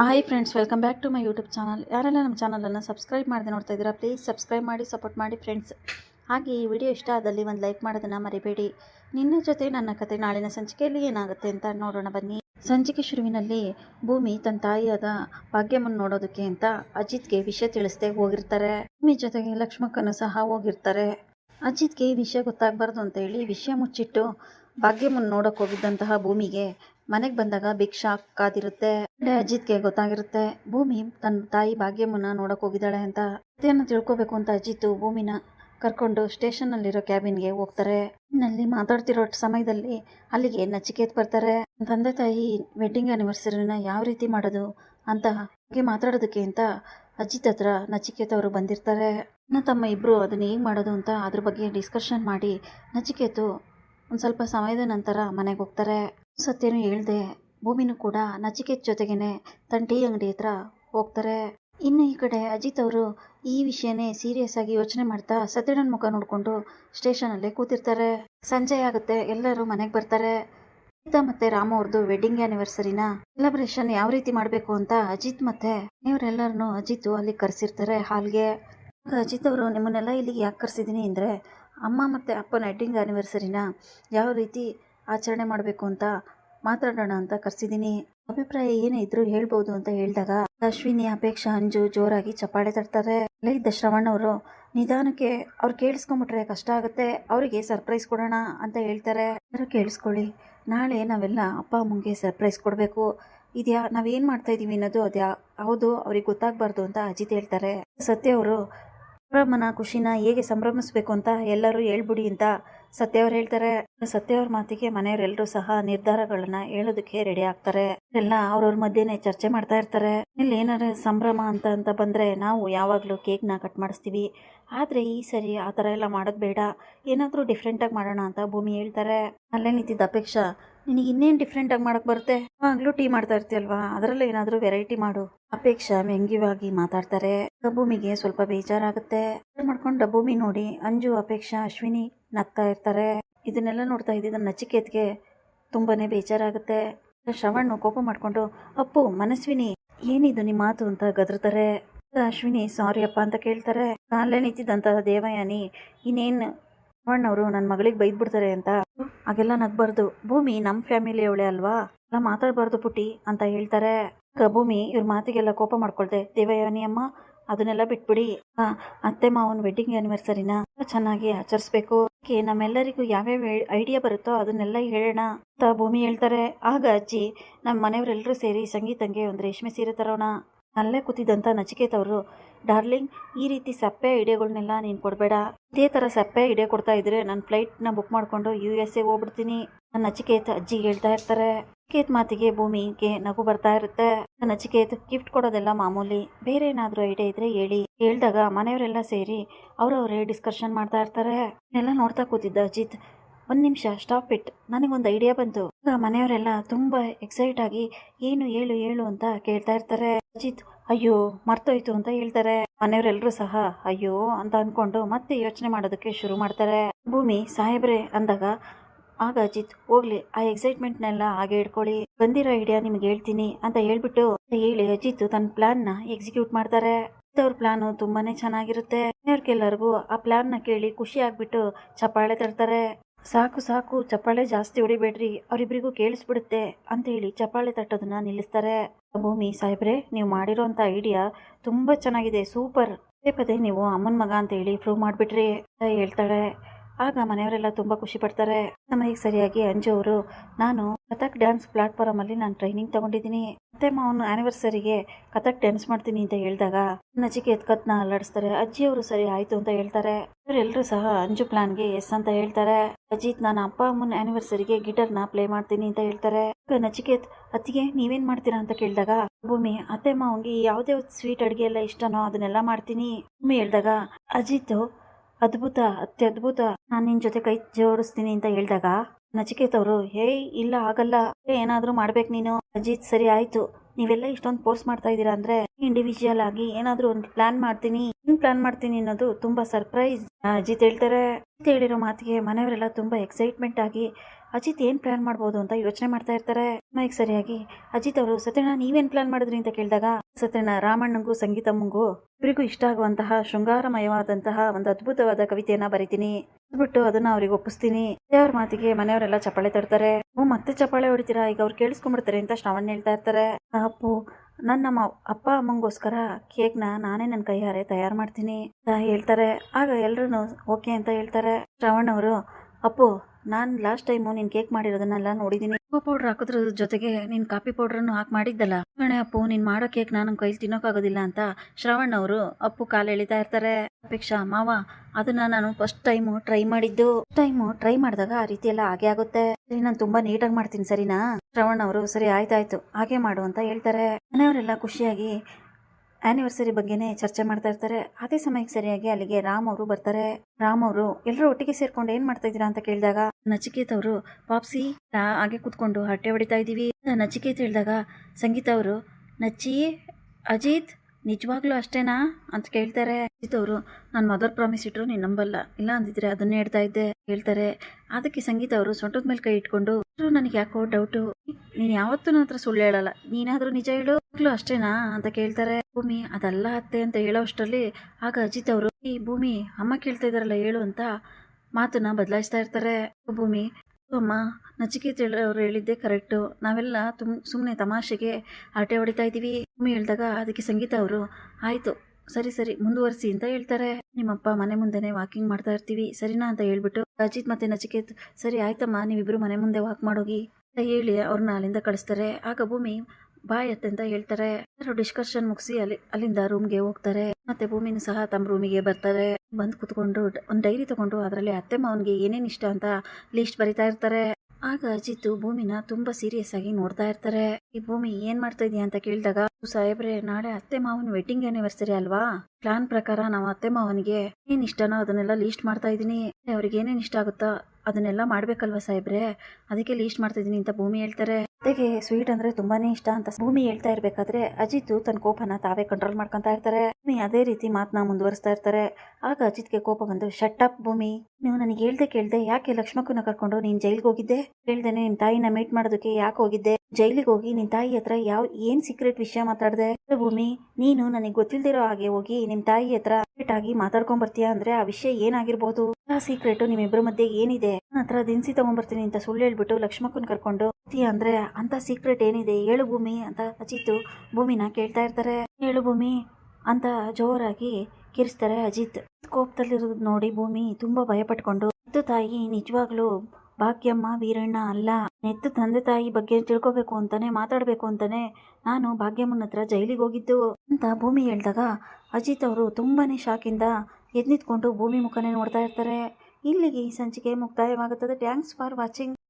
Hi friends welcome back to my YouTube channel ಯಾರೆಲ್ಲ ನಮ್ಮ ಚಾನಲನ್ನು ಸಬ್ಸ್ಕ್ರೈಬ್ ಮಾಡದೆ ನೋಡ್ತಾ ಇದ್ದೀರಾ ಪ್ಲೀಸ್ ಸಬ್ಸ್ಕ್ರೈಬ್ ಮಾಡಿ ಸಪೋರ್ಟ್ ಮಾಡಿ ಫ್ರೆಂಡ್ಸ್ ಹಾಗೆ ಈ ವಿಡಿಯೋ ಇಷ್ಟ ಆದಲ್ಲಿ ಒಂದು ಲೈಕ್ ಮಾಡೋದನ್ನು ಮರಿಬೇಡಿ. ನಿನ್ನ ಜೊತೆ ನನ್ನ ಕತೆ ನಾಳಿನ ಸಂಚಿಕೆಯಲ್ಲಿ ಏನಾಗುತ್ತೆ ಅಂತ ನೋಡೋಣ ಬನ್ನಿ. ಸಂಚಿಕೆ ಶುರುವಿನಲ್ಲಿ ಭೂಮಿ ತನ್ನ ತಾಯಿಯಾದ ಭಾಗ್ಯಮ್ಮನ ನೋಡೋದಕ್ಕೆ ಅಂತ ಅಜಿತ್ಗೆ ವಿಷಯ ತಿಳಿಸ್ದೆ ಹೋಗಿರ್ತಾರೆ. ಭೂಮಿ ಜೊತೆಗೆ ಲಕ್ಷ್ಮಕ್ಕನು ಸಹ ಹೋಗಿರ್ತಾರೆ. ಅಜಿತ್ಗೆ ಈ ವಿಷಯ ಗೊತ್ತಾಗಬಾರ್ದು ಅಂತ ಹೇಳಿ ವಿಷಯ ಮುಚ್ಚಿಟ್ಟು ಭಾಗ್ಯಮ್ಮನ ನೋಡೋಕೆ ಹೋಗಿದ್ದಂತಹ ಭೂಮಿಗೆ ಮನೆಗೆ ಬಂದಾಗ ಬಿಗ್ ಶಾಕ್ ಕಾದಿರುತ್ತೆ ಅಜಿತ್ಗೆ ಗೊತ್ತಾಗಿರುತ್ತೆ, ಭೂಮಿ ತನ್ನ ತಾಯಿ ಭಾಗ್ಯಮ್ಮನ ನೋಡಕ್ ಹೋಗಿದ್ದಾಳೆ ಅಂತ. ಕಥೆಯನ್ನು ತಿಳ್ಕೊಬೇಕು ಅಂತ ಅಜಿತ್ ಭೂಮಿನ ಕರ್ಕೊಂಡು ಸ್ಟೇಷನ್ ಅಲ್ಲಿರೋ ಕ್ಯಾಬಿನ್ಗೆ ಹೋಗ್ತಾರೆ. ನಲ್ಲಿ ಮಾತಾಡ್ತಿರೋ ಸಮಯದಲ್ಲಿ ಅಲ್ಲಿಗೆ ನಚಿಕೇತ್ ಬರ್ತಾರೆ. ತಂದೆ ತಾಯಿ ವೆಡ್ಡಿಂಗ್ ಆನಿವರ್ಸರಿನ ಯಾವ ರೀತಿ ಮಾಡೋದು ಅಂತ ಹಾಗೆ ಮಾತಾಡೋದಕ್ಕೆ ಅಂತ ಅಜಿತ್ ಹತ್ರ ನಚಿಕೇತ್ ಅವರು ಬಂದಿರ್ತಾರೆ. ನನ್ನ ತಮ್ಮ ಇಬ್ಬರು ಅದನ್ನ ಹೇಗೆ ಮಾಡೋದು ಅಂತ ಅದ್ರ ಬಗ್ಗೆ ಡಿಸ್ಕಷನ್ ಮಾಡಿ ನಚಿಕೇತು ಒಂದು ಸ್ವಲ್ಪ ಸಮಯದ ನಂತರ ಮನೆಗೆ ಹೋಗ್ತಾರೆ. ಸತ್ಯನು ಹೇಳ್ದೆ, ಭೂಮಿನೂ ಕೂಡ ನಚಿಕೇತ್ ಜೊತೆಗೇನೆ ತನ್ನ ಟೀ ಅಂಗಡಿ ಹತ್ರ ಹೋಗ್ತಾರೆ. ಇನ್ನು ಈ ಕಡೆ ಅಜಿತ್ ಅವರು ಈ ವಿಷಯನೇ ಸೀರಿಯಸ್ ಆಗಿ ಯೋಚನೆ ಮಾಡ್ತಾ ಸತ್ಯಣ್ಣನ ಮುಖ ನೋಡಿಕೊಂಡು ಸ್ಟೇಷನಲ್ಲೇ ಕೂತಿರ್ತಾರೆ. ಸಂಜೆ ಆಗುತ್ತೆ, ಎಲ್ಲರೂ ಮನೆಗೆ ಬರ್ತಾರೆ. ಗೀತಾ ಮತ್ತೆ ರಾಮ ಅವ್ರದ್ದು ವೆಡ್ಡಿಂಗ್ ಆ್ಯನಿವರ್ಸರಿನ ಸೆಲೆಬ್ರೇಷನ್ ಯಾವ ರೀತಿ ಮಾಡಬೇಕು ಅಂತ ಅಜಿತ್ ಮತ್ತೆ ಇವರೆಲ್ಲರನ್ನು ಅಜಿತ್ ಅಲ್ಲಿ ಕರೆಸಿರ್ತಾರೆ ಹಾಲ್ಗೆ. ಅಜಿತ್ ಅವರು, ನಿಮ್ಮನ್ನೆಲ್ಲ ಇಲ್ಲಿಗೆ ಯಾಕೆ ಕರೆಸಿದ್ದೀನಿ ಅಂದರೆ, ಅಮ್ಮ ಮತ್ತು ಅಪ್ಪನ ವೆಡ್ಡಿಂಗ್ ಆನಿವರ್ಸರಿನ ಯಾವ ರೀತಿ ಆಚರಣೆ ಮಾಡಬೇಕು ಅಂತ ಮಾತಾಡೋಣ ಅಂತ ಕರೆಸಿದ್ದೀನಿ. ಅಭಿಪ್ರಾಯ ಏನೇ ಇದ್ರು ಹೇಳ್ಬೋದು ಅಂತ ಹೇಳಿದಾಗ ಅಶ್ವಿನಿ, ಅಪೇಕ್ಷಾ, ಅಂಜು ಜೋರಾಗಿ ಚಪ್ಪಾಳೆ ತರ್ತಾರೆ ಅಲ್ಲೇ ಇದ್ದ ಶ್ರವಣ್ ಅವರು, ನಿಧಾನಕ್ಕೆ ಅವ್ರು ಕೇಳಿಸ್ಕೊಂಬಿಟ್ರೆ ಕಷ್ಟ ಆಗುತ್ತೆ, ಅವರಿಗೆ ಸರ್ಪ್ರೈಸ್ ಕೊಡೋಣ ಅಂತ ಹೇಳ್ತಾರೆ. ಯಾರು ಕೇಳಿಸ್ಕೊಳ್ಳಿ. ನಾಳೆ ನಾವೆಲ್ಲ ಅಪ್ಪ ಅಮ್ಮಂಗೆ ಸರ್ಪ್ರೈಸ್ ಕೊಡಬೇಕು. ಇದ್ಯಾ, ನಾವೇನು ಮಾಡ್ತಾ ಇದೀವಿ ಅನ್ನೋದು ಅದ್ಯಾ, ಹೌದು, ಅವ್ರಿಗೆ ಗೊತ್ತಾಗಬಾರ್ದು ಅಂತ ಅಜಿತ್ ಹೇಳ್ತಾರೆ. ಸತ್ಯ ಅವರು ಸಂಭ್ರಮನ ಖುಷಿನ ಹೇಗೆ ಸಂಭ್ರಮಿಸ್ಬೇಕು ಅಂತ ಎಲ್ಲರೂ ಹೇಳ್ಬಿಡಿ ಅಂತ ಸತ್ಯವ್ರು ಹೇಳ್ತಾರೆ. ಸತ್ಯವ್ರ ಮಾತಿಗೆ ಮನೆಯವರೆಲ್ಲರೂ ಸಹ ನಿರ್ಧಾರಗಳನ್ನ ಹೇಳೋದಕ್ಕೆ ರೆಡಿ ಆಗ್ತಾರೆ. ಎಲ್ಲ ಅವ್ರವ್ರ ಮಧ್ಯೆನೆ ಚರ್ಚೆ ಮಾಡ್ತಾ ಇರ್ತಾರೆ. ಇಲ್ಲಿ ಏನಾರ ಸಂಭ್ರಮ ಅಂತ ಅಂತ ಬಂದ್ರೆ ನಾವು ಯಾವಾಗಲೂ ನ ಕಟ್ ಮಾಡಿಸ್ತೀವಿ. ಆದ್ರೆ ಈ ಸರಿ ಆ ಥರ ಎಲ್ಲ ಮಾಡೋದು ಬೇಡ. ಏನಾದ್ರು ಡಿಫ್ರೆಂಟ್ ಆಗಿ ಮಾಡೋಣ ಅಂತ ಭೂಮಿ ಹೇಳ್ತಾರೆ. ಅಲ್ಲೇ ನಿಂತಿದ್ದ ಅಪೇಕ್ಷಾ ನಿನಗೆ ಇನ್ನೇನು ಡಿಫ್ರೆಂಟಾಗಿ ಮಾಡಕ್ಕೆ ಬರುತ್ತೆ? ಆಗ್ಲೂ ಟೀ ಮಾಡ್ತಾ ಇರ್ತೀಯಲ್ವಾ ಅದರಲ್ಲೂ ಏನಾದರೂ ವೆರೈಟಿ ಮಾಡು. ಅಪೇಕ್ಷಾ ವ್ಯಂಗ್ಯವಾಗಿ ಮಾತಾಡ್ತಾರೆ. ಭೂಮಿಗೆ ಸ್ವಲ್ಪ ಬೇಜಾರಾಗುತ್ತೆ. ಮಾಡ್ಕೊಂಡು ಡಬ್ಬೂಮಿ ನೋಡಿ ಅಂಜು, ಅಪೇಕ್ಷಾ, ಅಶ್ವಿನಿ ನಗ್ತಾ ಇರ್ತಾರೆ. ಇದನ್ನೆಲ್ಲ ನೋಡ್ತಾ ಇದ್ದಿದ್ದ ನಚಿಕೇತ್ಗೆ ತುಂಬಾನೇ ಬೇಜಾರಾಗುತ್ತೆ. ಶ್ರವಣ್ ಕೋಪ ಮಾಡ್ಕೊಂಡು, ಅಪ್ಪು, ಮನಸ್ವಿನಿ, ಏನಿದು ನಿಮ್ಮ ಮಾತು ಅಂತ ಗದರ್ತಾರೆ ಅಶ್ವಿನಿ, ಸಾರಿ ಅಪ್ಪ ಅಂತ ಕೇಳ್ತಾರೆ. ಅಲ್ಲೇ ನಿಂತಿದ್ದಂತಹ ದೇವಯಾನಿ, ಇನ್ನೇನು ಅವರು ನನ್ನ ಮಗಳಿಗೆ ಬೈದ್ಬಿಡ್ತಾರೆ ಅಂತ. ಹಾಗೆಲ್ಲ ನಗ್ಬಾರ್ದು. ಭೂಮಿ ನಮ್ಮ ಫ್ಯಾಮಿಲಿ ಅವಳೆ ಅಲ್ವಾ? ಎಲ್ಲ ಮಾತಾಡಬಾರ್ದು ಪುಟ್ಟಿ ಅಂತ ಹೇಳ್ತಾರೆ. ಭೂಮಿ ಇವ್ರ ಮಾತಿಗೆಲ್ಲ ಕೋಪ ಮಾಡ್ಕೊಳ್ತೆ ದೇವಯಾನಿ ಅಮ್ಮ, ಅದನ್ನೆಲ್ಲ ಬಿಟ್ಬಿಡಿ. ಅತ್ತೆ ಮಾವನ ವೆಡ್ಡಿಂಗ್ ಆನಿವರ್ಸರಿನ ಚೆನ್ನಾಗಿ ಆಚರಿಸ್ಬೇಕು. ನಮ್ಮೆಲ್ಲರಿಗೂ ಯಾವ್ಯಾವ ಐಡಿಯಾ ಬರುತ್ತೋ ಅದನ್ನೆಲ್ಲ ಹೇಳೋಣ ಅಂತ ಭೂಮಿ ಹೇಳ್ತಾರೆ. ಆಗ ಅಜ್ಜಿ ನಮ್ಮ ಮನೆಯವರೆಲ್ಲರೂ ಸೇರಿ ಸಂಗೀತಂಗೆ ಒಂದು ರೇಷ್ಮೆ ಸೀರೆ ತರೋಣ. ಅಲ್ಲೇ ಕೂತಿದ್ದಂಥ ನಚಿಕೇತ್ ಅವರು ಡಾರ್ಲಿಂಗ್, ಈ ರೀತಿ ಸಪ್ಪೆ ಐಡಿಯಾಗಳನ್ನೆಲ್ಲ ನೀನು ಕೊಡಬೇಡ. ಇದೇ ಥರ ಸಪ್ಪೆ ಐಡಿಯಾ ಕೊಡ್ತಾ ಇದ್ರೆ ನಾನು ಫ್ಲೈಟ್ನ ಬುಕ್ ಮಾಡಿಕೊಂಡು ಯು ಎಸ್ ಎ ಹೋಗ್ಬಿಡ್ತೀನಿ. ನನ್ನ ನಚಿಕೇತ್ ಅಜ್ಜಿ ಹೇಳ್ತಾ ಇರ್ತಾರೆ. ನಚಿಕೇತ್ ಮಾತಿಗೆ ಭೂಮಿಗೆ ನಗು ಬರ್ತಾ ಇರುತ್ತೆ. ನನ್ನ ನಚಿಕೇತ್ ಗಿಫ್ಟ್ ಕೊಡೋದೆಲ್ಲ ಮಾಮೂಲಿ. ಬೇರೆ ಏನಾದರೂ ಐಡಿಯಾ ಇದ್ರೆ ಹೇಳಿ. ಹೇಳ್ದಾಗ ಮನೆಯವರೆಲ್ಲ ಸೇರಿ ಅವ್ರವರೇ ಡಿಸ್ಕಷನ್ ಮಾಡ್ತಾ ಇರ್ತಾರೆ. ಎಲ್ಲ ನೋಡ್ತಾ ಕೂತಿದ್ದ ಅಜಿತ್. ಒಂದು ನಿಮಿಷ ಸ್ಟಾಪ್ ಇಟ್ ನನಗೊಂದು ಐಡಿಯಾ ಬಂತು. ಮನೆಯವರೆಲ್ಲ ತುಂಬಾ ಎಕ್ಸೈಟ್ ಆಗಿ ಏನು ಹೇಳು ಹೇಳು ಅಂತ ಕೇಳ್ತಾ ಇರ್ತಾರೆ. ಅಜಿತ್ ಅಯ್ಯೋ, ಮರ್ತೋಯ್ತು ಅಂತ ಹೇಳ್ತಾರೆ. ಮನೆಯವರೆಲ್ಲರೂ ಸಹ, ಅಯ್ಯೋ, ಅಂತ ಅನ್ಕೊಂಡು ಮತ್ತೆ ಯೋಚನೆ ಮಾಡೋದಕ್ಕೆ ಶುರು ಮಾಡ್ತಾರೆ. ಭೂಮಿ, ಸಾಹೇಬ್ರೆ, ಅಂದಾಗ, ಆಗ ಅಜಿತ್, ಹೋಗ್ಲಿ, ಆ ಎಕ್ಸೈಟ್ಮೆಂಟ್ನೆಲ್ಲ ಹಾಗೆ ಇಟ್ಕೊಳ್ಳಿ. ಬಂದಿರೋ ಐಡಿಯಾ ನಿಮ್ಗೆ ಹೇಳ್ತೀನಿ ಅಂತ ಹೇಳ್ಬಿಟ್ಟು ಹೇಳಿ ಅಜಿತ್ ತನ್ನ ಪ್ಲಾನ್ನ ಎಕ್ಸಿಕ್ಯೂಟ್ ಮಾಡ್ತಾರೆ. ಅವ್ರ ಪ್ಲಾನು ತುಂಬಾನೇ ಚೆನ್ನಾಗಿರುತ್ತೆ. ಮನೆಯವ್ರಿಗೆಲ್ಲರಿಗೂ ಆ ಪ್ಲಾನ್ನ ಕೇಳಿ ಖುಷಿ ಆಗ್ಬಿಟ್ಟು ಚಪ್ಪಾಳೆ ತರ್ತಾರೆ. ಸಾಕು ಸಾಕು, ಚಪ್ಪಾಳೆ ಜಾಸ್ತಿ ಹೊಡಿಬೇಡ್ರಿ ಅವರಿಬ್ಬರಿಗೂ ಕೇಳಿಸ್ಬಿಡುತ್ತೆ ಅಂತ ಹೇಳಿ ಚಪ್ಪಾಳೆ ತಟ್ಟೋದನ್ನ ನಿಲ್ಲಿಸ್ತಾರೆ. ಭೂಮಿ ಸಾಹೇಬ್ರೆ, ನೀವು ಮಾಡಿರೋಂಥ ಐಡಿಯಾ ತುಂಬಾ ಚೆನ್ನಾಗಿದೆ, ಸೂಪರ್. ಪದೇ ಪದೇ ನೀವು ಅಮ್ಮನ ಮಗ ಅಂತ ಹೇಳಿ ಪ್ರೂವ್ ಮಾಡಿಬಿಟ್ರಿ ಅಂತ ಹೇಳ್ತಾಳೆ ಆಗ ಮನೆಯವರೆಲ್ಲ ತುಂಬ ಖುಷಿ ಪಡ್ತಾರೆ. ನಮಗೆ ಸರಿಯಾಗಿ ಅಂಜು ಅವರು, ನಾನು ಕಥಕ್ ಡ್ಯಾನ್ಸ್ ಪ್ಲಾಟ್ಫಾರ್ಮ್ ಅಲ್ಲಿ ನಾನು ಟ್ರೈನಿಂಗ್ ತಗೊಂಡಿದ್ದೀನಿ. ಮತ್ತೆ ಮಾವನ ಆನಿವರ್ಸರಿಗೆ ಕಥಕ್ ಡ್ಯಾನ್ಸ್ ಮಾಡ್ತೀನಿ ಅಂತ ಹೇಳಿದಾಗ ನಚಿಕೇತ್ ಕತ್ನ ಅಲ್ಲಾಡಿಸ್ತಾರೆ. ಅಜ್ಜಿಯವರು ಸರಿ ಆಯ್ತು ಅಂತ ಹೇಳ್ತಾರೆ. ಇವರೆಲ್ಲರೂ ಸಹ ಅಂಜು ಪ್ಲಾನ್ಗೆ ಎಸ್ ಅಂತ ಹೇಳ್ತಾರೆ. ಅಜಿತ್ ನಾನು ಅಪ್ಪ ಅಮ್ಮನ ಆನಿವರ್ಸರಿಗೆ ಗಿಟಾರ್ನ ಪ್ಲೇ ಮಾಡ್ತೀನಿ ಅಂತ ಹೇಳ್ತಾರೆ. ನಚಿಕೇತ್ ಅತ್ತಿಗೆ ನೀವೇನ್ ಮಾಡ್ತೀರಾ ಅಂತ ಕೇಳಿದಾಗ, ಭೂಮಿ, ಅತ್ತೆ ಮಾವಂಗೆ ಯಾವ್ದೇ ಸ್ವೀಟ್ ಅಡಿಗೆ ಎಲ್ಲ ಇಷ್ಟನೋ ಅದನ್ನೆಲ್ಲ ಮಾಡ್ತೀನಿ. ಭೂಮಿ ಹೇಳಿದಾಗ, ಅಜಿತ್, ಅದ್ಭುತ, ಅತ್ಯದ್ಭುತ, ನಾನು ನಿನ್ ಜೊತೆ ಕೈ ಜೋಡಿಸ್ತೀನಿ ಅಂತ ಹೇಳಿದಾಗ ನಚಿಕೇತ್ ಅವರು ಹೇಯ್, ಇಲ್ಲ, ಆಗಲ್ಲ. ಏನಾದ್ರೂ ಮಾಡ್ಬೇಕು ನೀನು. ಅಜಿತ್, ಸರಿ ಆಯ್ತು. ನೀವೆಲ್ಲ ಇಷ್ಟೊಂದು ಫೋರ್ಸ್ ಮಾಡ್ತಾ ಇದ್ದೀರಾ ಅಂದ್ರೆ ಇಂಡಿವಿಜುವಲ್ ಆಗಿ ಏನಾದ್ರೂ ಒಂದು ಪ್ಲಾನ್ ಮಾಡ್ತೀನಿ. ಏನ್ ಪ್ಲಾನ್ ಮಾಡ್ತೀನಿ ಅನ್ನೋದು ತುಂಬಾ ಸರ್ಪ್ರೈಸ್ ಅಜಿತ್ ಹೇಳ್ತಾರೆ, ಅಜಿತ್ ಹೇಳಿರೋ ಮಾತಿಗೆ ಮನೆಯವರೆಲ್ಲ ತುಂಬಾ ಎಕ್ಸೈಟ್ಮೆಂಟ್ ಆಗಿ ಅಜಿತ್ ಏನು ಪ್ಲಾನ್ ಮಾಡ್ಬೋದು ಅಂತ ಯೋಚನೆ ಮಾಡ್ತಾ ಇರ್ತಾರೆ. ಮೈಕ್ ಸರಿಯಾಗಿ, ಅಜಿತ್ ಅವರು ಸತ್ಯಣ್ಣ, ನೀವೇನು ಪ್ಲಾನ್ ಮಾಡಿದ್ರಿ ಅಂತ ಕೇಳಿದಾಗ, ಸತ್ಯಣ್ಣ, ರಾಮಣ್ಣಂಗೂ, ಸಂಗೀತಮ್ಮಂಗೂ ಇಬ್ಬರಿಗೂ ಇಷ್ಟ ಆಗುವಂತಹ ಶೃಂಗಾರಮಯವಾದಂತಹ ಒಂದು ಅದ್ಭುತವಾದ ಕವಿತೆಯನ್ನ ಬರಿತೀನಿ. ಬಿಟ್ಟು ಅದನ್ನ ಅವ್ರಿಗೆ ಒಪ್ಪಿಸ್ತೀನಿ. ದೇವ್ರ ಮಾತಿಗೆ ಮನೆಯವರೆಲ್ಲ ಚಪ್ಪಾಳೆ ತಡ್ತಾರೆ. ಓ, ಮತ್ತೆ ಚಪ್ಪಾಳೆ ಹೊಡಿತೀರಾ? ಈಗ ಅವ್ರು ಕೇಳಿಸ್ಕೊಂಡ್ಬಿಡ್ತಾರೆ ಅಂತ ಶ್ರಾವಣ್ ಹೇಳ್ತಾ ಇರ್ತಾರೆ. ಅಪ್ಪು, ನನ್ನ ನಮ್ಮ ಅಪ್ಪ ಅಮ್ಮಂಗೋಸ್ಕರ ಕೇಕ್ನ ನಾನೇ ನನ್ನ ಕೈಯಾರೆ ತಯಾರು ಮಾಡ್ತೀನಿ ಹೇಳ್ತಾರೆ. ಆಗ ಎಲ್ರು ಓಕೆ ಅಂತ ಹೇಳ್ತಾರೆ. ಶ್ರವಣ್ ಅವರು ಅಪ್ಪು, ನಾನು ಲಾಸ್ಟ್ ಟೈಮು ನೀನು ಕೇಕ್ ಮಾಡಿರೋದನ್ನೆಲ್ಲ ನೋಡಿದ್ದೀನಿ ಕೋಕೋ ಪೌಡ್ರ್ ಹಾಕೋದ್ರ ಜೊತೆಗೆ ನೀನು ಕಾಫಿ ಪೌಡ್ರನ್ನು ಹಾಕಿ ಮಾಡಿದ್ದಲ್ಲ. ಕಣೆ ಅಪ್ಪು, ನೀನು ಮಾಡೋ ಕೇಕ್ ನಾನು ಕೈಲಿ ತಿನ್ನೋಕ್ಕಾಗೋದಿಲ್ಲ ಅಂತ ಶ್ರವಣ್ ಅವರು ಅಪ್ಪು ಕಾಲು ಎಳಿತಾ ಇರ್ತಾರೆ. ಅಪೇಕ್ಷಾ, ಮಾವ, ಅದನ್ನ ನಾನು ಫಸ್ಟ್ ಟೈಮು ಟ್ರೈ ಮಾಡಿದ್ದು. ಟೈಮು ಟ್ರೈ ಮಾಡಿದಾಗ ಆ ರೀತಿ ಎಲ್ಲ ಹಾಗೆ ಆಗುತ್ತೆ. ಸರಿ, ನಾನು ತುಂಬಾ ನೀಟಾಗಿ ಮಾಡ್ತೀನಿ, ಸರಿನಾ? ಶ್ರವಣ್ ಅವರು, ಸರಿ, ಆಯ್ತಾಯ್ತು, ಹಾಗೆ ಮಾಡು ಅಂತ ಹೇಳ್ತಾರೆ. ಮನೆಯವರೆಲ್ಲ ಖುಷಿಯಾಗಿ ಆನಿವರ್ಸರಿ ಬಗ್ಗೆನೇ ಚರ್ಚೆ ಮಾಡ್ತಾ ಇರ್ತಾರೆ. ಅದೇ ಸಮಯಕ್ಕೆ ಸರಿಯಾಗಿ ಅಲ್ಲಿಗೆ ರಾಮ್ ಅವರು ಬರ್ತಾರೆ. ರಾಮ್ ಅವರು ಎಲ್ಲರೂ ಒಟ್ಟಿಗೆ ಸೇರ್ಕೊಂಡು ಏನ್ ಮಾಡ್ತಾ ಇದೀರಾ ಅಂತ ಕೇಳಿದಾಗ, ನಚಿಕೇತ್ ಅವರು, ಪಾಪ್ಸಿ ಹಾಗೆ ಕೂತ್ಕೊಂಡು ಹಟ್ಟೆ ಹೊಡಿತಾ ಇದ್ದೀವಿ. ನಚಿಕೇತ್ ಹೇಳಿದಾಗ, ಸಂಗೀತ ಅವರು, ನಚ್ಚಿ, ಅಜಿತ್, ನಿಜವಾಗ್ಲೂ ಅಷ್ಟೇನಾ? ಅಂತ ಕೇಳ್ತಾರೆ. ಅಜಿತ್ ಅವರು, ನಾನು ಮದರ್ ಪ್ರಾಮಿಸ್ ಇಟ್ರು ನೀನ್ ನಂಬಲ್ಲ. ಇಲ್ಲ ಅಂದಿದ್ರೆ ಅದನ್ನೇ ಹೇಳ್ತಾ ಇದ್ದೆ. ಹೇಳ್ತಾರೆ. ಅದಕ್ಕೆ ಸಂಗೀತ ಅವರು ಸೊಂಟದ ಮೇಲೆ ಕೈ ಇಟ್ಕೊಂಡು ನನಗೆ ಯಾಕೋ ಡೌಟು ನೀನು ಯಾವತ್ತೂ ನನ್ನ ಹತ್ರ ಸುಳ್ಳು ಹೇಳಲ್ಲ. ನೀನಾದರೂ ನಿಜ ಹೇಳು. ಅಷ್ಟೇನಾ ಅಂತ ಕೇಳ್ತಾರೆ. ಭೂಮಿ, ಅದಲ್ಲ ಅತ್ತೆ ಅಂತ ಹೇಳೋ ಅಷ್ಟರಲ್ಲಿ ಆಗ ಅಜಿತ್ ಅವರು ಈ ಭೂಮಿ, ಅಮ್ಮ ಕೇಳ್ತಾ ಇದಾರಲ್ಲ ಹೇಳು ಅಂತ ಮಾತನ್ನ ಬದಲಾಯಿಸ್ತಾ ಇರ್ತಾರೆ. ಭೂಮಿ, ಅಮ್ಮ ನಚಿಕೆ ಅವ್ರು ಹೇಳಿದ್ದೆ ಕರೆಕ್ಟು ನಾವೆಲ್ಲ ತುಮ್ ಸುಮ್ಮನೆ ತಮಾಷೆಗೆ ಹರಟೆ ಹೊಡಿತಾ ಇದ್ದೀವಿ. ಭೂಮಿ ಹೇಳಿದಾಗ ಅದಕ್ಕೆ ಸಂಗೀತ ಅವರು, ಆಯಿತು, ಸರಿ ಸರಿ, ಮುಂದುವರಿಸಿ ಅಂತ ಹೇಳ್ತಾರೆ. ನಿಮ್ಮಪ್ಪ ಮನೆ ಮುಂದೆನೆ ವಾಕಿಂಗ್ ಮಾಡ್ತಾ ಇರ್ತೀವಿ. ಸರಿನಾ? ಅಂತ ಹೇಳ್ಬಿಟ್ಟು ಅಜಿತ್ ಮತ್ತೆ ನಚಿಕೇತ್, ಸರಿ, ಆಯ್ತಮ್ಮ, ನೀವಿಬ್ರು ಮನೆ ಮುಂದೆ ವಾಕ್ ಮಾಡೋಗಿ. ಹೇಳಿ ಅವ್ರನ್ನ ಅಲ್ಲಿಂದ ಕಳಿಸ್ತಾರೆ. ಆಗ ಭೂಮಿ, ಬಾಯ್ ಅಂತ ಹೇಳ್ತಾರೆ. ಡಿಸ್ಕಷನ್ ಮುಗಿಸಿ ಅಲ್ಲಿ, ಅಲ್ಲಿಂದ ರೂಮ್ಗೆ ಹೋಗ್ತಾರೆ. ಮತ್ತೆ ಭೂಮಿನೂ ಸಹ ತಮ್ಮ ರೂಮಿಗೆ ಬರ್ತಾರೆ. ಬಂದು ಕುತ್ಕೊಂಡು, ಒಂದು ಡೈರಿ ತಗೊಂಡು ಅದರಲ್ಲಿ ಅತ್ತೆ ಮಾವನಿಗೆ ಏನೇನು ಇಷ್ಟ ಅಂತ ಲಿಸ್ಟ್ ಬರಿತಾ ಇರ್ತಾರೆ. ಆಗ ಅಜಿತ್ತು ಭೂಮಿನ ತುಂಬಾ ಸೀರಿಯಸ್ ಆಗಿ ನೋಡ್ತಾ ಇರ್ತಾರೆ. ಈ ಭೂಮಿ ಏನ್ ಮಾಡ್ತಾ ಇದೀಯ ಅಂತ ಕೇಳಿದಾಗ ಸಾಹೇಬ್ರೆ, ನಾಳೆ ಅತ್ತೆ ಮಾವನ ವೆಡ್ಡಿಂಗ್ ಆನಿವರ್ಸರಿ ಅಲ್ವಾ? ಪ್ಲಾನ್ ಪ್ರಕಾರ ನಾವು ಅತ್ತೆ ಮಾವನಿಗೆ ಏನ್ ಇಷ್ಟನೋ ಅದನ್ನೆಲ್ಲ ಲೀಸ್ಟ್ ಮಾಡ್ತಾ ಇದೀನಿ ಅವ್ರಿಗೆ ಏನೇನ್ ಇಷ್ಟ ಆಗುತ್ತಾ ಅದನ್ನೆಲ್ಲ ಮಾಡ್ಬೇಕಲ್ವಾ ಸಾಹೇಬ್ರೆ? ಅದಕ್ಕೆ ಲೀಸ್ಟ್ ಮಾಡ್ತಾ ಇದೀನಿ ಅಂತ ಭೂಮಿ ಹೇಳ್ತಾರೆ. ಅತ್ತೆಗೆ ಸ್ವೀಟ್ ಅಂದ್ರೆ ತುಂಬಾನೇ ಇಷ್ಟ ಅಂತ ಭೂಮಿ ಹೇಳ್ತಾ ಇರ್ಬೇಕಾದ್ರೆ ಅಜಿತ್ ತನ್ನ ಕೋಪನ ತಾವೇ ಕಂಟ್ರೋಲ್ ಮಾಡ್ಕೊಂತಾ ಇರ್ತಾರೆ. ಭೂಮಿ ಅದೇ ರೀತಿ ಮಾತನ್ನ ಮುಂದುವರಿಸ್ತಾ ಇರ್ತಾರೆ. ಆಗ ಅಜಿತ್ಗೆ ಕೋಪ ಬಂದು ಶಟ್ ಅಪ್ ಭೂಮಿ. ನೀವು ನನಗೆ ಹೇಳ್ದೆ ಕೇಳ್ದೆ ಯಾಕೆ ಲಕ್ಷ್ಮಕ್ಕನ ಕರ್ಕೊಂಡು ನೀನ್ ಜೈಲ್ಗೆ ಹೋಗಿದ್ದೆ? ಹೇಳ್ದೇನೆ ನಿಮ್ ತಾಯಿನ ಮೀಟ್ ಮಾಡೋದಕ್ಕೆ ಯಾಕೆ ಹೋಗಿದ್ದೆ? ಜೈಲಿಗೆ ಹೋಗಿ ನಿನ್ ತಾಯಿ ಹತ್ರ ಯಾವ, ಏನ್ ಸೀಕ್ರೆಟ್ ವಿಷಯ ಮಾತಾಡ್ದೆ? ಭೂಮಿ, ನೀನು ನನಗೆ ಗೊತ್ತಿಲ್ದಿರೋ ಹಾಗೆ ಹೋಗಿ ನಿಮ್ ತಾಯಿ ಹತ್ರ ಆಗಿ ಮಾತಾಡ್ಕೊಂಡ್ ಬರ್ತೀಯಾ ಅಂದ್ರೆ ಆ ವಿಷಯ ಏನಾಗಿರ್ಬೋದು? ಆ ಸೀಕ್ರೆಟ್ ನಿಮ್ಮಿಬ್ಬರ ಮಧ್ಯೆ ಏನಿದೆ? ನನ್ನ ಹತ್ರ ದಿನಸಿ ತಗೊಂಡ್ಬರ್ತೀನಿ ಅಂತ ಸುಳ್ಳು ಹೇಳ್ಬಿಟ್ಟು ಲಕ್ಷ್ಮಕ್ಕನ್ ಕರ್ಕೊಂಡು ಅಂದ್ರೆ ಅಂತ ಸೀಕ್ರೆಟ್ ಏನಿದೆ? ಏಳು ಭೂಮಿ ಅಂತ ಅಜಿತ್ ಭೂಮಿನ ಕೇಳ್ತಾ ಇರ್ತಾರೆ. ಏಳು ಭೂಮಿ ಅಂತ ಜೋರಾಗಿ ಕಿರಿಸ್ತಾರೆ ಅಜಿತ್. ಕೋಪದಲ್ಲಿರೋದು ನೋಡಿ ಭೂಮಿ ತುಂಬಾ ಭಯಪಟ್ಕೊಂಡು ಎತ್ತು ತಾಯಿ ನಿಜವಾಗ್ಲೂ ಭಾಗ್ಯಮ್ಮ, ವೀರಣ್ಣ ಅಲ್ಲ. ನೆತ್ತು ತಂದೆ ತಾಯಿ ಬಗ್ಗೆ ತಿಳ್ಕೊಬೇಕು ಅಂತಾನೆ ಮಾತಾಡಬೇಕು ಅಂತಾನೆ ನಾನು ಭಾಗ್ಯಮ್ಮನ ಹತ್ರ ಜೈಲಿಗೆ ಹೋಗಿದ್ದು ಅಂತ ಭೂಮಿ ಹೇಳಿದಾಗ ಅಜಿತ್ ಅವರು ತುಂಬಾನೇ ಶಾಕಿಂದ ಎದ್ದು ನಿಂತ್ಕೊಂಡು ಭೂಮಿ ಮುಖನೇ ನೋಡ್ತಾ ಇರ್ತಾರೆ. ಇಲ್ಲಿಗೆ ಈ ಸಂಚಿಕೆ ಮುಕ್ತಾಯವಾಗುತ್ತದೆ. Thanks for watching